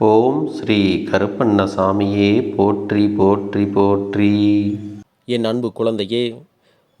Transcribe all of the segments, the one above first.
ஓம் ஸ்ரீ கருப்பண்ணசாமியே போற்றி போற்றி போற்றி. என் அன்பு குழந்தையே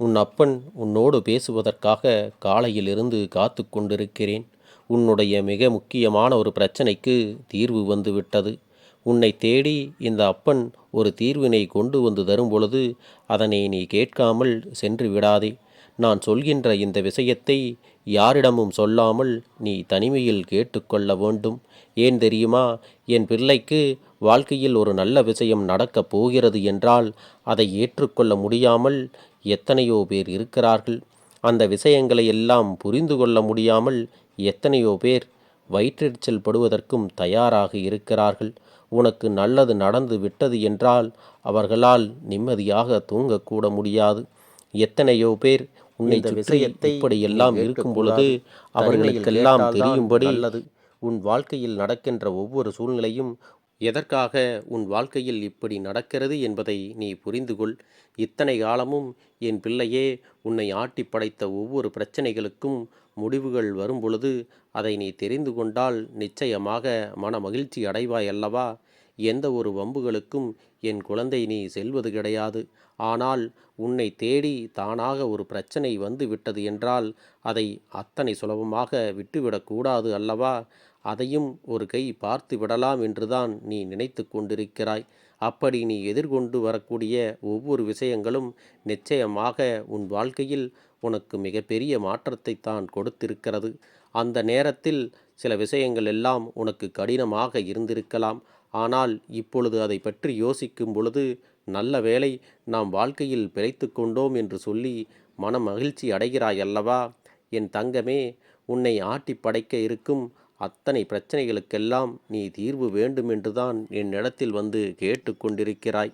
உன் அப்பன் உன்னோடு பேசுவதற்காக காலையிலிருந்து காத்து கொண்டிருக்கிறேன். உன்னுடைய மிக முக்கியமான ஒரு பிரச்சனைக்கு தீர்வு வந்து விட்டது உன்னை தேடி இந்த அப்பன் ஒரு தீர்வினை கொண்டு வந்து தரும் பொழுது அதனை நீ கேட்காமல் சென்று விடாதே. நான் சொல்கின்ற இந்த விஷயத்தை யாரிடமும் சொல்லாமல் நீ தனிமையில் கேட்டுக்கொள்ள வேண்டும். ஏன் தெரியுமா? என் பிள்ளைக்கு வாழ்க்கையில் ஒரு நல்ல விஷயம் நடக்கப் போகிறது என்றால் அதை ஏற்றுக்கொள்ள முடியாமல் எத்தனையோ பேர் இருக்கிறார்கள். அந்த விஷயங்களை எல்லாம் புரிந்து கொள்ள முடியாமல் எத்தனையோ பேர் வயிற்றெரிச்சல் படுவதற்கும் தயாராக இருக்கிறார்கள். உனக்கு நல்லது நடந்து விட்டது என்றால் அவர்களால் நிம்மதியாக தூங்கக்கூட முடியாது. எத்தனையோ பேர் உன்னை சுற்றி இப்படி எல்லாம் இருக்கும் பொழுது. அவர்களுக்கெல்லாம் தெரியும்படி நல்லது. உன் வாழ்க்கையில் நடக்கின்ற ஒவ்வொரு சூழ்நிலையும் எதற்காக உன் வாழ்க்கையில் இப்படி நடக்கிறது என்பதை நீ புரிந்து கொள் இத்தனை காலமும் என் பிள்ளையே உன்னை ஆட்டி படைத்த ஒவ்வொரு பிரச்சனைகளுக்கும் முடிவுகள் வரும் பொழுது அதை நீ தெரிந்து கொண்டால் நிச்சயமாக மன மகிழ்ச்சி அடைவாய் அல்லவா எந்த ஒரு வம்புகளுக்கும் என் குழந்தை நீ செல்வது கிடையாது ஆனால் உன்னை தேடி தானாக ஒரு பிரச்சனை வந்து விட்டது என்றால் அதை அத்தனை சுலபமாக விட்டுவிடக்கூடாது அல்லவா? அதையும் ஒரு கை பார்த்து விடலாம் என்றுதான் நீ நினைத்து கொண்டிருக்கிறாய். அப்படி நீ எதிர்கொண்டு வரக்கூடிய ஒவ்வொரு விஷயங்களும் நிச்சயமாக உன் வாழ்க்கையில் உனக்கு மிகப்பெரிய மாற்றத்தை தான் கொடுத்திருக்கிறது. அந்த நேரத்தில் சில விஷயங்கள் எல்லாம் உனக்கு கடினமாக இருந்திருக்கலாம். ஆனால் இப்பொழுது அதை பற்றி யோசிக்கும் பொழுது நல்ல வேளை நாம் வாழ்க்கையில் பிழைத்து கொண்டோம் என்று சொல்லி மன மகிழ்ச்சி அடைகிறாய் அல்லவா என் தங்கமே உன்னை ஆட்டி படைக்க இருக்கும் அத்தனை பிரச்சனைகளுக்கெல்லாம் நீ தீர்வு வேண்டுமென்றுதான் என் என்னிடத்தில் வந்து கேட்டுக்கொண்டிருக்கிறாய்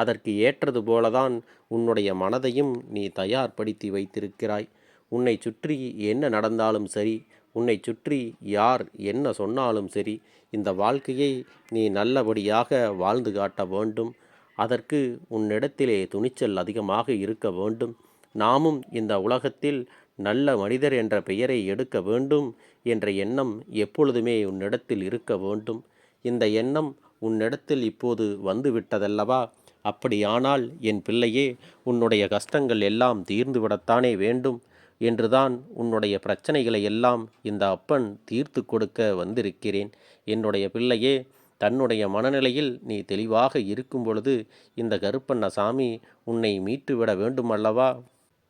அதற்கு ஏற்றது போலதான் உன்னுடைய மனதையும் நீ தயார்படுத்தி வைத்திருக்கிறாய். உன்னை சுற்றி என்ன நடந்தாலும் சரி உன்னை சுற்றி யார் என்ன சொன்னாலும் சரி இந்த வாழ்க்கையை நீ நல்லபடியாக வாழ்ந்து காட்ட வேண்டும். அதற்கு உன்னிடத்திலே துணிச்சல் அதிகமாக இருக்க வேண்டும். நாமும் இந்த உலகத்தில் நல்ல மனிதர் என்ற பெயரை எடுக்க வேண்டும் என்ற எண்ணம் எப்பொழுதுமே உன்னிடத்தில் இருக்க வேண்டும். இந்த எண்ணம் உன்னிடத்தில் இப்போது வந்துவிட்டதல்லவா? அப்படியானால் என் பிள்ளையே உன்னுடைய கஷ்டங்கள் எல்லாம் தீர்ந்துவிடத்தானே வேண்டும் என்றுதான் உன்னுடைய பிரச்சனைகளை எல்லாம் இந்த அப்பன் தீர்த்து கொடுக்க வந்திருக்கிறேன். என்னுடைய பிள்ளையே தன்னுடைய மனநிலையில் நீ தெளிவாக இருக்கும் பொழுது இந்த கருப்பண்ணசாமி உன்னை மீட்டுவிட வேண்டுமல்லவா?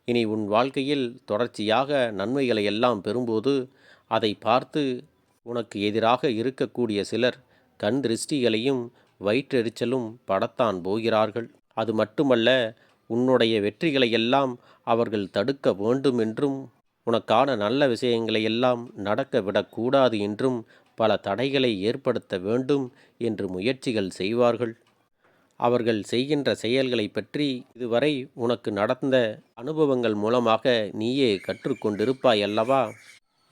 இனி உன் வாழ்க்கையில் தொடர்ச்சியாக நன்மைகளை எல்லாம் பெறும்போது அதை பார்த்து உனக்கு எதிராக இருக்கக்கூடிய சிலர் கண் திருஷ்டிகளையும் வயிற்றெரிச்சலும் படத்தான் போகிறார்கள். அது மட்டுமல்ல உன்னுடைய வெற்றிகளை எல்லாம் அவர்கள் தடுக்க வேண்டும் என்றும் உனக்கான நல்ல விஷயங்களை எல்லாம் நடக்க விடக்கூடாது என்றும் பல தடைகளை ஏற்படுத்த வேண்டும் என்று முயற்சிகள் செய்வார்கள். அவர்கள் செய்கின்ற செயல்களை பற்றி இதுவரை உனக்கு நடந்த அனுபவங்கள் மூலமாக நீயே கற்றுக்கொண்டிருப்பாய் அல்லவா?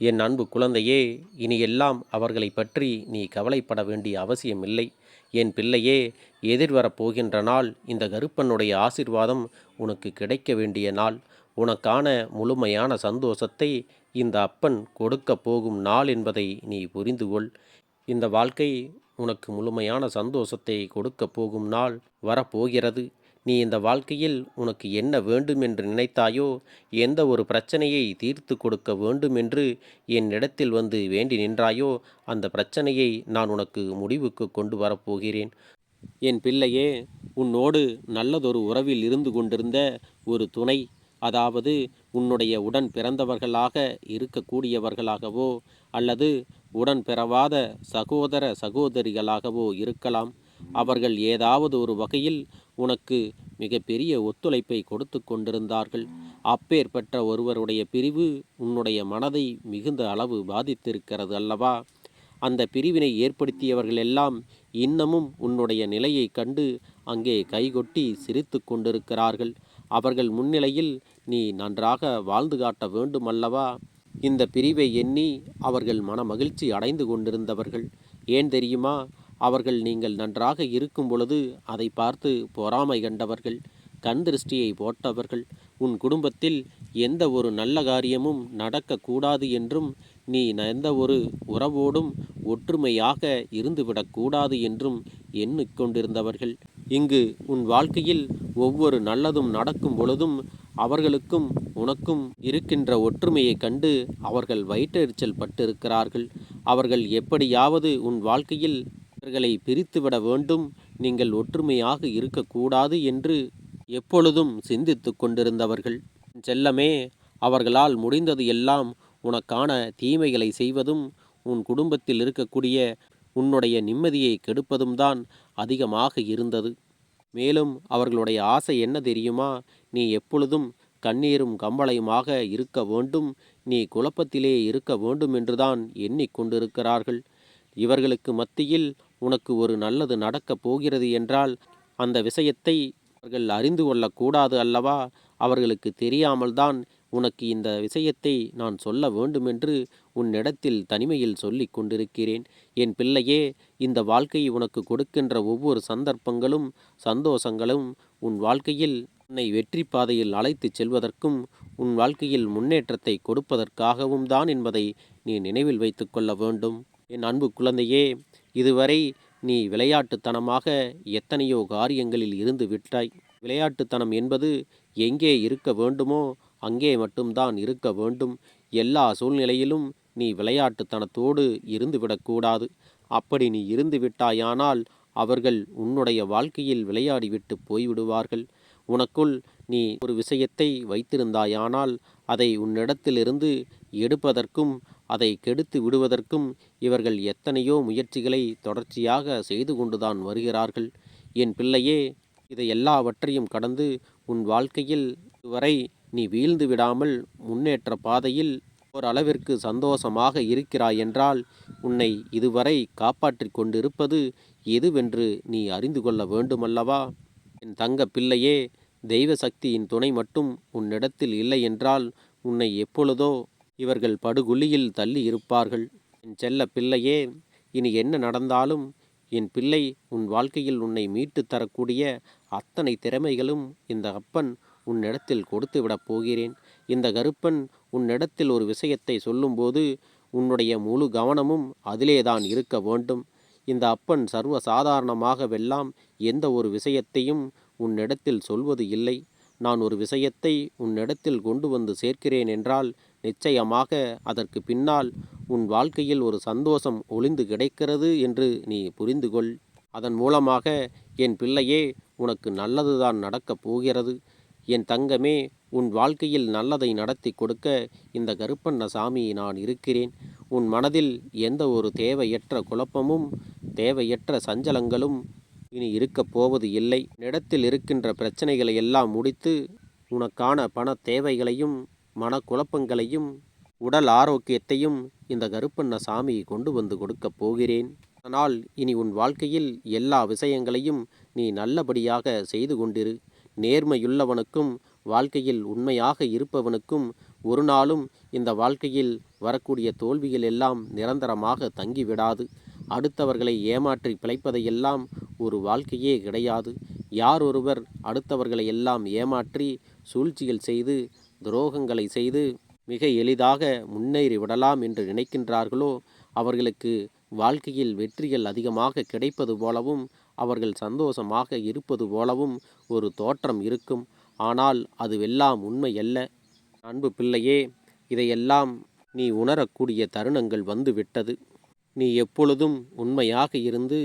என் அன்பு குழந்தையே இனியெல்லாம் அவர்களை பற்றி நீ கவலைப்பட வேண்டிய அவசியமில்லை. என் பிள்ளையே எதிர்வரப் போகின்ற நாள் இந்த கருப்பனுடைய ஆசிர்வாதம் உனக்கு கிடைக்க வேண்டிய நாள். உனக்கான முழுமையான சந்தோஷத்தை இந்த அப்பன் கொடுக்க போகும் நாள் என்பதை நீ புரிந்து கொள் இந்த வாழ்க்கை உனக்கு முழுமையான சந்தோஷத்தை கொடுக்க போகும் நாள் வரப்போகிறது. நீ இந்த வாழ்க்கையில் உனக்கு என்ன வேண்டும் என்று நினைத்தாயோ எந்த ஒரு பிரச்சனையை தீர்த்து கொடுக்க வேண்டும் என்று என்னிடத்தில் வந்து வேண்டி நின்றாயோ அந்த பிரச்சனையை நான் உனக்கு முடிவுக்கு கொண்டு வரப்போகிறேன். என் பிள்ளையே உன்னோடு நல்லதொரு உறவில் இருந்து கொண்டிருந்த ஒரு துணை அதாவது உன்னுடைய உடன் பிறந்தவர்களாக இருக்கக்கூடியவர்களாகவோ அல்லது உடன் பிறவாத சகோதர சகோதரிகளாகவோ இருக்கலாம். அவர்கள் ஏதாவது ஒரு வகையில் உனக்கு மிகப்பெரிய ஒத்துழைப்பை கொடுத்து கொண்டிருந்தார்கள். அப்பேற்பட்ட ஒருவருடைய பிரிவு உன்னுடைய மனதை மிகுந்த அளவு பாதித்திருக்கிறது அல்லவா? அந்த பிரிவினை ஏற்படுத்தியவர்கள் எல்லாம் இன்னமும் உன்னுடைய நிலையை கண்டு அங்கே கைகொட்டி சிரித்து கொண்டிருக்கிறார்கள். அவர்கள் முன்னிலையில் நீ நன்றாக வாழ்ந்து காட்ட வேண்டுமல்லவா? இந்த பிரிவை எண்ணி அவர்கள் மன மகிழ்ச்சி அடைந்து கொண்டிருந்தவர்கள். ஏன் தெரியுமா? அவர்கள் நீங்கள் நன்றாக இருக்கும் பொழுது அதை பார்த்து பொறாமை கண்டவர்கள் கண் திருஷ்டியை போட்டவர்கள். உன் குடும்பத்தில் எந்த ஒரு நல்ல காரியமும் நடக்கக்கூடாது என்றும் நீ எந்த ஒரு உறவோடும் ஒற்றுமையாக இருந்துவிடக்கூடாது என்றும் எண்ணிக்கொண்டிருந்தவர்கள் இங்கு உன் வாழ்க்கையில் ஒவ்வொரு நல்லதும் நடக்கும் பொழுதும் அவர்களுக்கும் உனக்கும் இருக்கின்ற ஒற்றுமையைக் கண்டு அவர்கள் வயிற்றெரிச்சல் பட்டிருக்கிறார்கள் அவர்கள் எப்படியாவது உன் வாழ்க்கையில் இவர்களை பிரித்துவிட வேண்டும். நீங்கள் ஒற்றுமையாக இருக்கக்கூடாது என்று எப்பொழுதும் சிந்தித்து கொண்டிருந்தவர்கள். செல்லமே அவர்களால் முடிந்தது எல்லாம் உனக்கான தீமைகளை செய்வதும் உன் குடும்பத்தில் இருக்கக்கூடிய உன்னுடைய நிம்மதியை கெடுப்பதும் தான் அதிகமாக இருந்தது. மேலும் அவர்களுடைய ஆசை என்ன தெரியுமா? நீ எப்பொழுதும் கண்ணீரும் கம்பளையுமாக இருக்க வேண்டும். நீ குழப்பத்திலே இருக்க வேண்டும் என்றுதான் எண்ணிக்கொண்டிருக்கிறார்கள் இவர்களுக்கு மத்தியில் உனக்கு ஒரு நல்லது நடக்கப் போகிறது என்றால் அந்த விஷயத்தை அவர்கள் அறிந்து கொள்ளக்கூடாது அல்லவா? அவர்களுக்கு தெரியாமல்தான் உனக்கு இந்த விஷயத்தை நான் சொல்ல வேண்டுமென்று உன்னிடத்தில் தனிமையில் சொல்லிக் கொண்டிருக்கிறேன். என் பிள்ளையே இந்த வாழ்க்கை உனக்கு கொடுக்கின்ற ஒவ்வொரு சந்தர்ப்பங்களும் சந்தோஷங்களும் உன் வாழ்க்கையில் உன்னை வெற்றி பாதையில் அழைத்துச் செல்வதற்கும் உன் வாழ்க்கையில் முன்னேற்றத்தை கொடுப்பதற்காகவும் தான் என்பதை நீ நினைவில் வைத்துக்கொள்ள வேண்டும். என் அன்பு குழந்தையே இதுவரை நீ விளையாட்டுத்தனமாக எத்தனையோ காரியங்களில் இருந்து விட்டாய். விளையாட்டுத்தனம் என்பது எங்கே இருக்க வேண்டுமோ அங்கே மட்டும்தான் இருக்க வேண்டும். எல்லா சூழ்நிலையிலும் நீ விளையாட்டுத்தனத்தோடு இருந்துவிடக்கூடாது அப்படி நீ இருந்து விட்டாயானால் அவர்கள் உன்னுடைய வாழ்க்கையில் விளையாடிவிட்டு போய்விடுவார்கள். உனக்குள் நீ ஒரு விஷயத்தை வைத்திருந்தாயானால் அதை உன்னிடத்திலிருந்து எடுப்பதற்கும் அதை கெடுத்து விடுவதற்கும் இவர்கள் எத்தனையோ முயற்சிகளை தொடர்ச்சியாக செய்து கொண்டுதான் வருகிறார்கள். என் பிள்ளையே இதை எல்லாவற்றையும் கடந்து உன் வாழ்க்கையில் இதுவரை நீ வீழ்ந்து விடாமல் முன்னேற்ற பாதையில் ஓரளவிற்கு சந்தோஷமாக இருக்கிறாய் என்றால் உன்னை இதுவரை காப்பாற்றி கொண்டிருப்பது எதுவென்று நீ அறிந்து கொள்ள வேண்டுமல்லவா? என் தங்க பிள்ளையே தெய்வ சக்தியின் துணை மட்டும் உன்னிடத்தில் இல்லை என்றால் உன்னை எப்பொழுதோ இவர்கள் படுகுழியில் தள்ளி இருப்பார்கள். என் செல்ல பிள்ளையே இனி என்ன நடந்தாலும் என் பிள்ளை உன் வாழ்க்கையில் உன்னை மீட்டு தரக்கூடிய அத்தனை திறமைகளும் இந்த அப்பன் உன்னிடத்தில் கொடுத்து விடப் போகிறேன். இந்த கருப்பன் உன்னிடத்தில் ஒரு விஷயத்தை சொல்லும்போது உன்னுடைய முழு கவனமும் அதிலேதான் இருக்க வேண்டும். இந்த அப்பன் சர்வ சாதாரணமாகவெல்லாம் எந்த ஒரு விஷயத்தையும் உன்னிடத்தில் சொல்வது இல்லை. நான் ஒரு விஷயத்தை உன்னிடத்தில் கொண்டு வந்து சேர்க்கிறேன் என்றால் நிச்சயமாக அதற்கு பின்னால் உன் வாழ்க்கையில் ஒரு சந்தோஷம் ஒளிந்து கிடைக்கிறது என்று நீ புரிந்து கொள் அதன் மூலமாக என் பிள்ளையே உனக்கு நல்லதுதான் நடக்கப் போகிறது. என் தங்கமே உன் வாழ்க்கையில் நல்லதை நடத்தி கொடுக்க இந்த கருப்பண்ண சாமி நான் இருக்கிறேன். உன் மனதில் எந்த ஒரு தேவையற்ற குழப்பமும் தேவையற்ற சஞ்சலங்களும் இனி இருக்கப் போவது இல்லை. இடத்தில் இருக்கின்ற பிரச்சனைகளை எல்லாம் முடித்து உனக்கான பண தேவைகளையும் மனக்குழப்பங்களையும் உடல் ஆரோக்கியத்தையும் இந்த கருப்பண்ண சாமி கொண்டு வந்து கொடுக்கப் போகிறேன். ஆனால் இனி உன் வாழ்க்கையில் எல்லா விஷயங்களையும் நீ நல்லபடியாக செய்து கொண்டிரு. நேர்மையுள்ளவனுக்கும் வாழ்க்கையில் உண்மையாக இருப்பவனுக்கும் ஒரு நாளும் இந்த வாழ்க்கையில் வரக்கூடிய தோல்விகள் எல்லாம் நிரந்தரமாக தங்கிவிடாது. அடுத்தவர்களை ஏமாற்றி பிழைப்பதையெல்லாம் ஒரு வாழ்க்கையே கிடையாது. யார் ஒருவர் அடுத்தவர்களை எல்லாம் ஏமாற்றி சூழ்ச்சிகள் செய்து துரோகங்களை செய்து மிக எளிதாக முன்னேறி விடலாம் என்று நினைக்கின்றார்களோ அவர்களுக்கு வாழ்க்கையில் வெற்றிகள் அதிகமாக கிடைப்பது போலவும் அவர்கள் சந்தோஷமாக இருப்பது போலவும் ஒரு தோற்றம் இருக்கும். ஆனால் அதுவெல்லாம் உண்மையல்ல அன்பு பிள்ளையே இதையெல்லாம் நீ உணரக்கூடிய தருணங்கள் வந்து விட்டது. நீ எப்பொழுதும் உண்மையாக இருந்து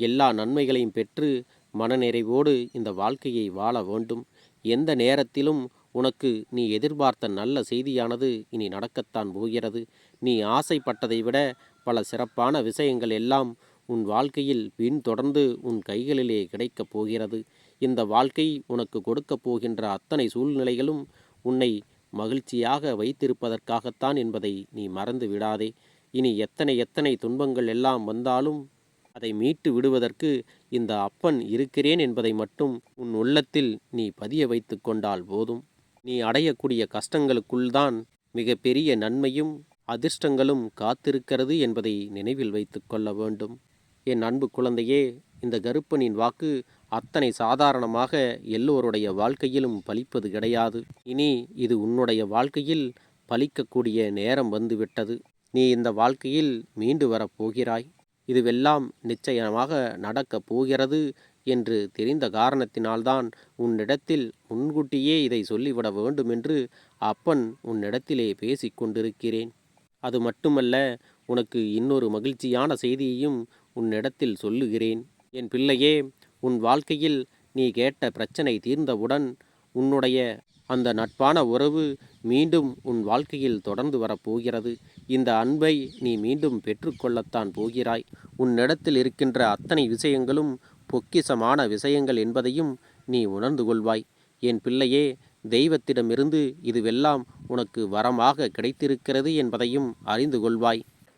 எல்லா நன்மைகளையும் பெற்று மனநிறைவோடு இந்த வாழ்க்கையை வாழ வேண்டும். எந்த நேரத்திலும் உனக்கு நீ எதிர்பார்த்த நல்ல செய்தியானது இனி நடக்கத்தான் போகிறது. நீ ஆசைப்பட்டதை விட பல சிறப்பான விஷயங்கள் எல்லாம் உன் வாழ்க்கையில் பின்தொடர்ந்து உன் கைகளிலே கிடைக்கப் போகிறது. இந்த வாழ்க்கை உனக்கு கொடுக்கப் போகின்ற அத்தனை சூழ்நிலைகளும் உன்னை மகிழ்ச்சியாக வைத்திருப்பதற்காகத்தான் என்பதை நீ மறந்து விடாதே. இனி எத்தனை எத்தனை துன்பங்கள் எல்லாம் வந்தாலும் அதை மீட்டு விடுவதற்கு இந்த அப்பன் இருக்கிறேன் என்பதை மட்டும் உன் உள்ளத்தில் நீ பதிய வைத்து கொண்டால் போதும். நீ அடையக்கூடிய கஷ்டங்களுக்குள்தான் மிகப்பெரிய நன்மையும் அதிர்ஷ்டங்களும் காத்திருக்கிறது என்பதை நினைவில் வைத்து கொள்ள வேண்டும். என் அன்பு குழந்தையே இந்த கருப்பனின் வாக்கு அத்தனை சாதாரணமாக எல்லோருடைய வாழ்க்கையிலும் பலிப்பது கிடையாது. இனி இது உன்னுடைய வாழ்க்கையில் பலிக்கக்கூடிய நேரம் வந்துவிட்டது. நீ இந்த வாழ்க்கையில் மீண்டு வரப் போகிறாய். இதுவெல்லாம் நிச்சயமாக நடக்கப் போகிறது என்று தெரிந்த காரணத்தினால்தான் உன்னிடத்தில் முன்கூட்டியே இதை சொல்லிவிட வேண்டுமென்று அப்பன் உன்னிடத்திலே பேசிக்கொண்டிருக்கிறேன். அது மட்டுமல்ல உனக்கு இன்னொரு மகிழ்ச்சியான செய்தியையும் உன்னிடத்தில் சொல்லுகிறேன். என் பிள்ளையே உன் வாழ்க்கையில் நீ கேட்ட பிரச்சனை தீர்ந்தவுடன் உன்னுடைய அந்த நட்பான உறவு மீண்டும் உன் வாழ்க்கையில் தொடர்ந்து வரப்போகிறது இந்த அன்பை நீ மீண்டும் பெற்றுக்கொள்ளத்தான் போகிறாய். உன்னிடத்தில் இருக்கின்ற அத்தனை விஷயங்களும் பொக்கிசமான விஷயங்கள் என்பதையும் நீ உணர்ந்து கொள்வாய். என் பிள்ளையே தெய்வத்திடமிருந்து இதுவெல்லாம் உனக்கு வரமாக கிடைத்திருக்கிறது என்பதையும் அறிந்து கொள்வாய்.